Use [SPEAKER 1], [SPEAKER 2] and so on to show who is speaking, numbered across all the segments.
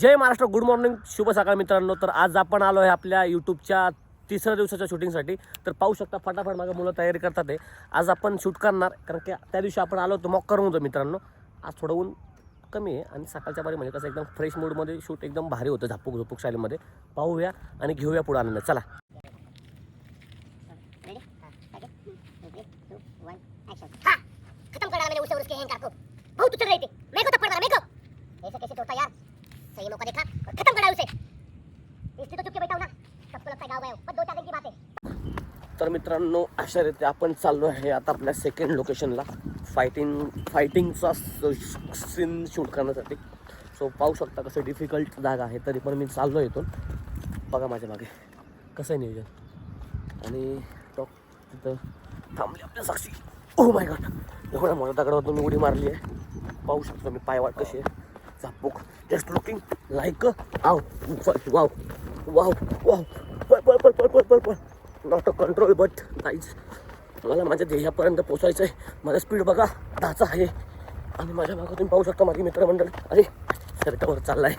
[SPEAKER 1] जय Maharashtra good morning शुभ सकाळ मित्रांनो. तर आज आपण आलो आहे आपल्या यूट्यूबच्या तिसऱ्या दिवसाच्या शूटिंगसाठी. तर पाहू शकता फटाफट मागं मुलं तयारी करतात आहे आज आपण शूट करणार कारण की त्या दिवशी आपण आलो होतो मग करून होतो मित्रांनो. आज थोडं ऊन कमी आहे आणि सकाळच्या बारी म्हणजे कसं एकदम फ्रेश मूडमध्ये शूट एकदम भारी होतं झापूक झोपूक शैलीमध्ये पाहूया आणि घेऊया पुढे आनंद. चला. तर मित्रांनो अशा आपण चाललो आहे आता आपल्या सेकंड लोकेशनला फायटिंग फायटिंगचा सीन शूट करण्यासाठी. सो पाहू शकता कसं डिफिकल्ट जागा आहे तरी पण मी चाललो इथून. बघा माझ्या मागे. कसं आहे नियोजन? आणि टॉक तिथं थांबली आपल्या साक्षी. ओ माय गॉड एवढ्या मोठ्या दगडावरतून मी उडी मारली आहे. पाहू शकतो मी पायवाट कशी आहे. झापूक जस्ट लुकिंग लाईक आव वाव वाव वाव पळ पळ पळ पळ पळ पळ पळ. नॉट अ कंट्रोल बट काहीच मला माझ्या ध्येयापर्यंत पोचायचं आहे माझा स्पीड बघा दहाचा आहे. आणि माझ्या भागात तुम्ही पाहू शकता माझी मित्रमंडळी. अरे शर्टावर चाललाय.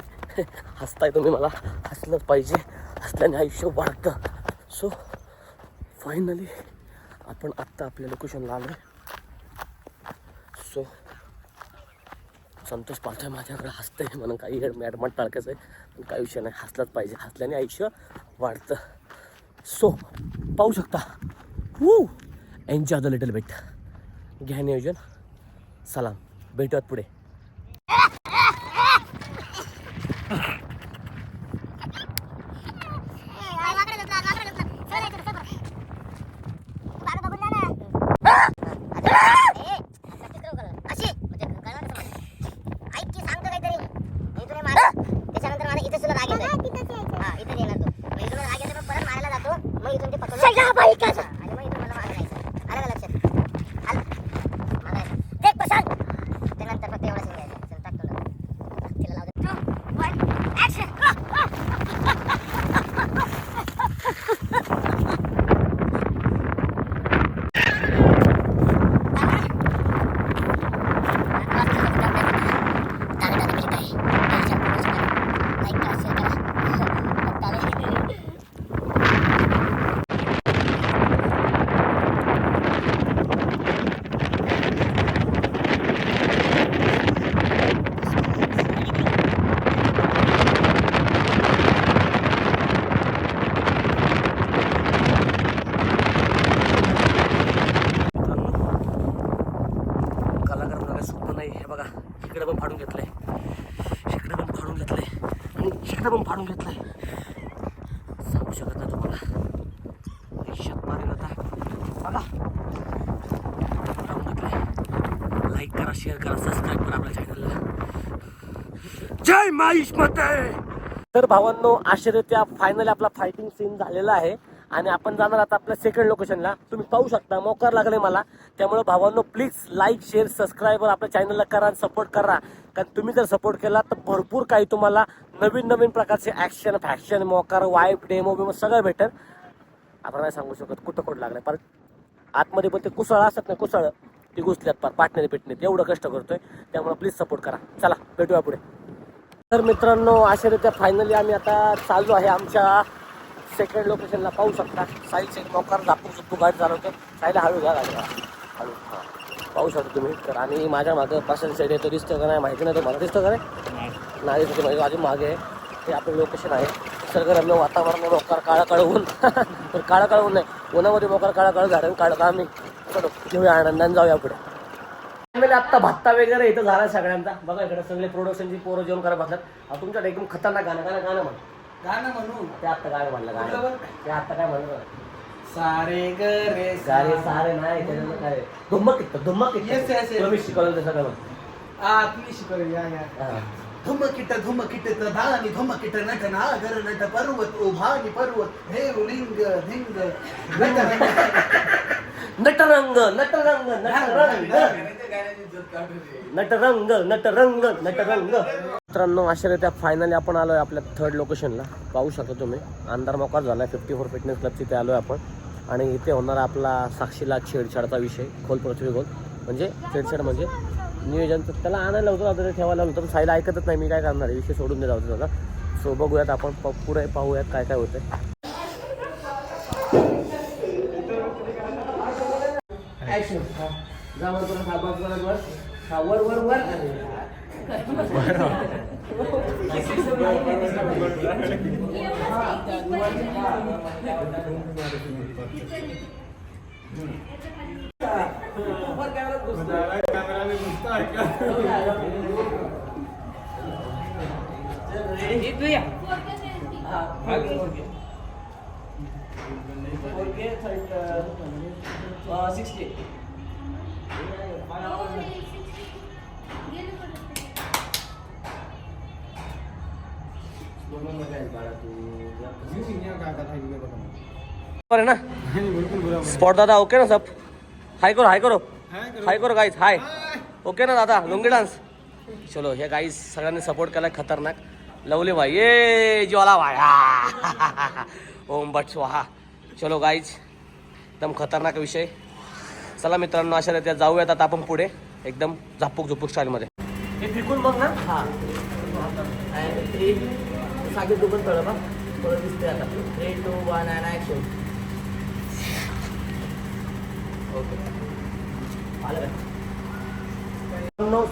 [SPEAKER 1] हसताय तुम्ही मला. हसलंच पाहिजे. हसल्याने आयुष्य वाढतं. सो फायनली आपण आत्ता आपल्या लोकेशनला आलो सो संतोष पाहतोय माझ्याकडे हसतंय म्हणून काही मॅडम टाळकायचं आहे. पण काही विषय नाही. हसलाच पाहिजे. हसल्याने आयुष्य वाढतं. सो पाहू शकता. Wu enjoy the little bit घ्या नियोजन. सलाम. भेटूयात पुढे
[SPEAKER 2] अशी म्हणजे कळलं कसं मला? ऐक की सांगतो काहीतरी मी तुला मारलं त्याच्यानंतर मला इथे तुला राग येतो हा इथे येणार तू मग इथून राग येतो मग परत मारायला जातो मग इथून ते पकडून हा, आणि मग इथून मला मारायला जायचं आलं का लक्षात आलं मागायला देख प्रशांत त्यानंतर फक्त एवढा सीन घ्यायचा चल टाकतो ना तिला लावू दे टू वन ऍक्शन
[SPEAKER 1] कलाकार बघा सुद्धा नाही हे बघा इकडे पण फाडून घेतलंय इकडे पण फाडून घेतलंय आणि पण फाडून घेतलंय. सांगू शकत नाही तुम्हाला. रिक्षात मारेल आता. बघा. फाडून लाईक करा शेअर करा सबस्क्राईब करा आपल्या चॅनलला जय माईश मते! तर भावांनो आश्चर्यत्या फायनली आपला फायटिंग सीन झालेला आहे. आणि आपण जाणार आता आपल्या सेकंड लोकेशनला तुम्ही पाहू शकता मोकार लागले मला. त्यामुळे भावांनो प्लीज लाईक शेअर सबस्क्राईब आपल्या चॅनलला करा आणि सपोर्ट करा. कारण तुम्ही जर सपोर्ट केला तर भरपूर काही तुम्हाला नवीन नवीन प्रकारचे ॲक्शन फॅक्शन मोकार वाईफ डेमो बिमो सगळं भेटेल. आपण नाही सांगू शकत कुठं कुठं लागलं पर आतमध्ये पण ते कुसळ असत नाही कुसळ ती घुसल्यात पार पाटणे पेटणे एवढं कष्ट करतोय. त्यामुळे प्लीज सपोर्ट करा. चला भेटूया पुढे. तर मित्रांनो अशा रीत्या फायनली आम्ही आता चालू आहे आमच्या सेकंड लोकेशनला पाहू शकता. साईल एक मोकार झापूक शकतो गाडी चालवतो साईला हळू घ्या गाडी हळू. पाहू शकता तुम्ही. तर आणि माझ्या मागं पाचशे साईड येतो दिसतं का नाही माहिती नाही तुम्हाला दिसतं का नाही? नाही दिसतं माझ्या अजून मागे आहे. ते आपलं लोकेशन आहे. निसर्गरम्य वातावरण मोकार काळा काळ ऊन. तर काळा काळ ऊन नाही. उन्हामध्ये मोकार काळा काळ झाडं काळं का आम्ही चलो घेऊया आनंदाने जाऊया पुढे. फॅमिली आत्ता भत्ता वगैरे इथं झाला सगळ्यांचा. बघा इकडे सगळे प्रोडक्शनची पोरं जेवण करत बसतात तुमच्याकडे एकदम खतरनाक गाणं गाणं गाणं म्हण
[SPEAKER 3] गाणं म्हणून?
[SPEAKER 1] ते आत्ता गाणं म्हणलं गाणं. ते आत्ता काय म्हणलं
[SPEAKER 3] सारे ग रे
[SPEAKER 1] सारे. सारे नाही त्याच्यानं काय? धुम्मक किट्ट धुम्मक
[SPEAKER 3] Yes, yes, yes.
[SPEAKER 1] किट्ट मी शिकवलं ते सगळं म्हण.
[SPEAKER 3] आ तुम्ही शिकवले या या. धुमकिट धुमकिट दानी धुमकिट नट नागर नट पर्वत उभानी पर्वत हे लिंग धिंग नट
[SPEAKER 1] नटरंग नटरंग नटरंग. नटरंग नटरंग नटरंग. मित्रांनो अशा रीत्या फायनली आपण आलोय आपल्या थर्ड लोकेशनला पाहू शकता तुम्ही. अंधार मोकार झालाय. फिफ्टी फोर फिटनेस क्लबची इथे आलोय आपण. आणि इथे होणार आपला साक्षीला छेडछाडचा विषय खोल पृथ्वी खोल. म्हणजे छेडछाड म्हणजे नियोजन. तर त्याला आणायला होतं आता ते ठेवायला होतं. पण साईला ऐकतच नाही मी काय करणार विषय सोडून दिला होता त्याचा. सो बघूयात आपण प- पुढे पाहूयात काय काय होतं ऍक्शन जा वर itu ya? Forget like uh, uh, 60. बरं है ना स्पॉट दादा ओके ना सब? हाय करो हाय करो. हाय करो. गाईज हाय ओके ना दादा लुंगी डान्स चलो हे गाईज सगळ्यांनी सपोर्ट केला खतरनाक. लवले भाई ये ज्वाला वाया ओम बट स्वाहा. चलो गाईज एकदम खतरनाक विषय. चला मित्रांनो अशा रीत्या जाऊयात आता आपण पुढे. एकदम झापूक झुपूक स्टाईलमध्ये हे फिकून बघ ना. हा. मागे तू पण कळलं बा थोडं दिसते आता. Three two one and action okay आलं काय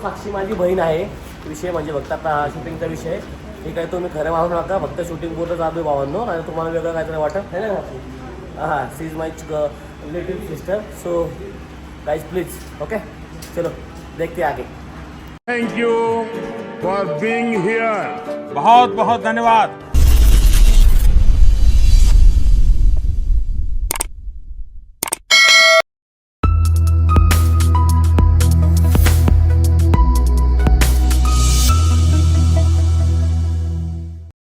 [SPEAKER 1] साक्षी माझी बहीण आहे. विषय म्हणजे फक्त आता शूटिंगचा विषय. ठीक आहे तुम्ही खरं मानू नका. फक्त शूटिंग पुरतं जातो भावांनो. नाही तुम्हाला वेगळं काहीतरी वाटत है ना? हां she is my relative sister so guys please okay चलो देखते आगे.
[SPEAKER 4] Thank you you for being here बहुत बहुत धन्यवाद।